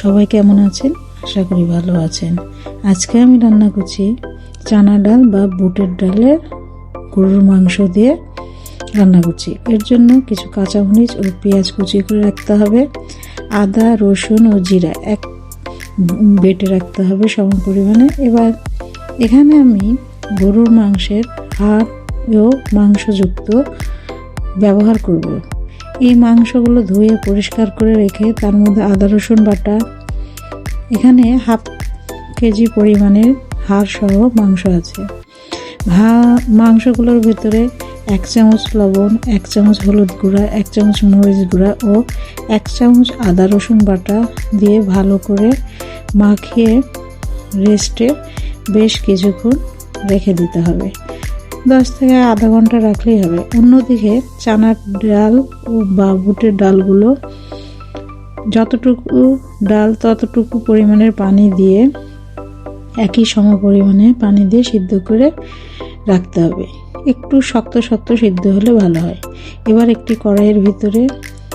সবাই কেমন আছেন? আশা করি ভালো আছেন। আজকে আমি রান্না করছি চানা ডাল বা বুটের ডালের গরুর মাংস দিয়ে রান্না করছি। এর জন্য কিছু কাঁচামরিচ ও পেঁয়াজ কুচি করে রাখতে হবে। আদা, রসুন ও জিরা এক বেটে রাখতে হবে সম পরিমাণে। এবার এখানে আমি গরুর মাংসের হাড় ও মাংসযুক্ত ব্যবহার করব। এই মাংসগুলো ধুয়ে পরিষ্কার করে রেখে তার মধ্যে আদা, রসুন বাটা, এখানে হাফ কেজি পরিমাণের হাড় সহ মাংস আছে। ভা, মাংসগুলোর ভিতরে এক চামচ লবণ, এক চামচ হলুদ গুঁড়া, এক চামচ মরিচ গুঁড়া ও এক চামচ আদা, রসুন বাটা দিয়ে ভালো করে মাখিয়ে রেস্টে বেশ কিছুক্ষণ রেখে দিতে হবে। দশ থেকে আধা ঘণ্টা রাখলেই হবে। অন্যদিকে চানার ডাল ও বা বুটের ডালগুলো যতটুকু ডাল ততটুকু পরিমাণের পানি দিয়ে, একই সম পরিমাণে পানি দিয়ে সিদ্ধ করে রাখতে হবে। একটু শক্ত শক্ত সিদ্ধ হলে ভালো হয়। এবার একটি কড়াইয়ের ভিতরে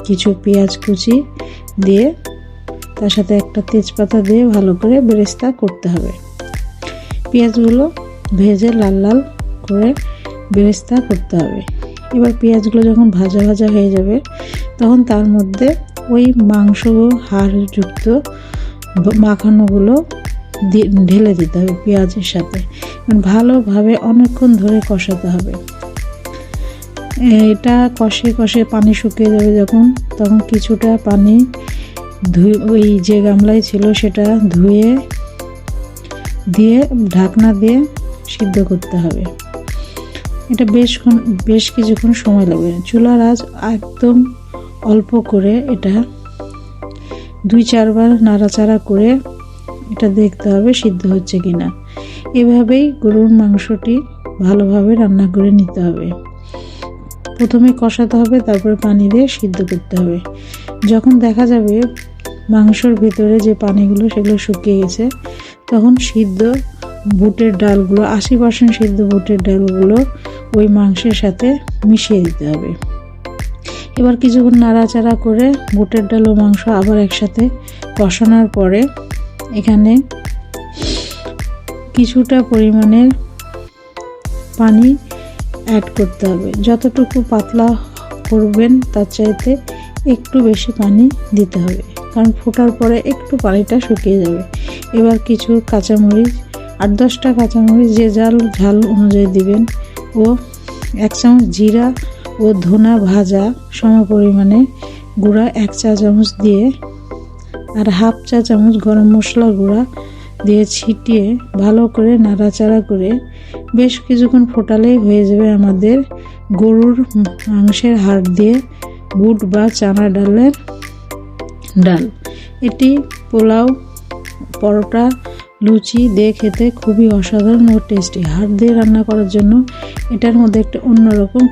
কিছু পেঁয়াজ কুচি দিয়ে তার সাথে একটা তেজপাতা দিয়ে ভালো করে বেরেস্তা করতে হবে। পেঁয়াজগুলো ভেজে লাল লাল করে বেরেস্তা করতে হবে। এবার পেঁয়াজগুলো যখন ভাজা ভাজা হয়ে যাবে, তখন তার মধ্যে ওই মাংস হাড়যুক্ত মাখানোগুলো ঢেলে দিতে হবে পেঁয়াজের সাথে। ভালোভাবে অনেকক্ষণ ধরে কষাতে হবে। এটা কষে কষে পানি শুকিয়ে যাবে যখন, তখন কিছুটা পানি ধুয়ে ওই যে গামলায় ছিল সেটা ধুয়ে দিয়ে ঢাকনা দিয়ে সিদ্ধ করতে হবে। এটা বেশ বেশ কিছুক্ষণ সময় লাগবে। চুলার আজ একদম অল্প করে এটা দুই চারবার নাড়াচাড়া করে এটা দেখতে হবে সিদ্ধ হচ্ছে কি না এভাবেই গরুর মাংসটি ভালোভাবে রান্না করে নিতে হবে। প্রথমে কষাতে হবে, তারপরে পানি দিয়ে সিদ্ধ করতে হবে। যখন দেখা যাবে মাংসর ভিতরে যে পানিগুলো, সেগুলো শুকিয়ে গেছে, তখন সিদ্ধ বুটের ডালগুলো, আশি পার্সেন্ট সিদ্ধ বুটের ডালগুলো ওই মাংসের সাথে মিশিয়ে দিতে হবে। এবার কিছুক্ষণ নাড়াচাড়া করে বুটের ডাল ও মাংস আবার একসাথে কষানোর পরে এখানে কিছুটা পরিমাণের পানি অ্যাড করতে হবে। যতটুকু পাতলা করবেন, তার চাইতে একটু বেশি পানি দিতে হবে। কারণ ফোটার পরে একটু পানিটা শুকিয়ে যাবে। এবার কিছু কাঁচামরিচ আট দশটা কাঁচামরিচ যে জাল, ঝাল অনুযায়ী দিবেন ও এক চামচ জিরা ও ধনা ভাজা সম পরিমাণে গুঁড়া এক চা চামচ দিয়ে আর হাফ চা চামচ গরম মশলা গুঁড়া দিয়ে ছিটিয়ে ভালো করে নাড়াচাড়া করে বেশ কিছুক্ষণ ফোটালেই হয়ে যাবে আমাদের গরুর মাংসের হাড় দিয়ে বুট বা চানা ডালের ডাল। এটি পোলাও, পরোটা লুচি দিয়ে খেতে খুবই অসাধারণ ও টেস্টি হাত দিয়ে রান্না করার জন্য এটার মধ্যে একটা অন্যরকম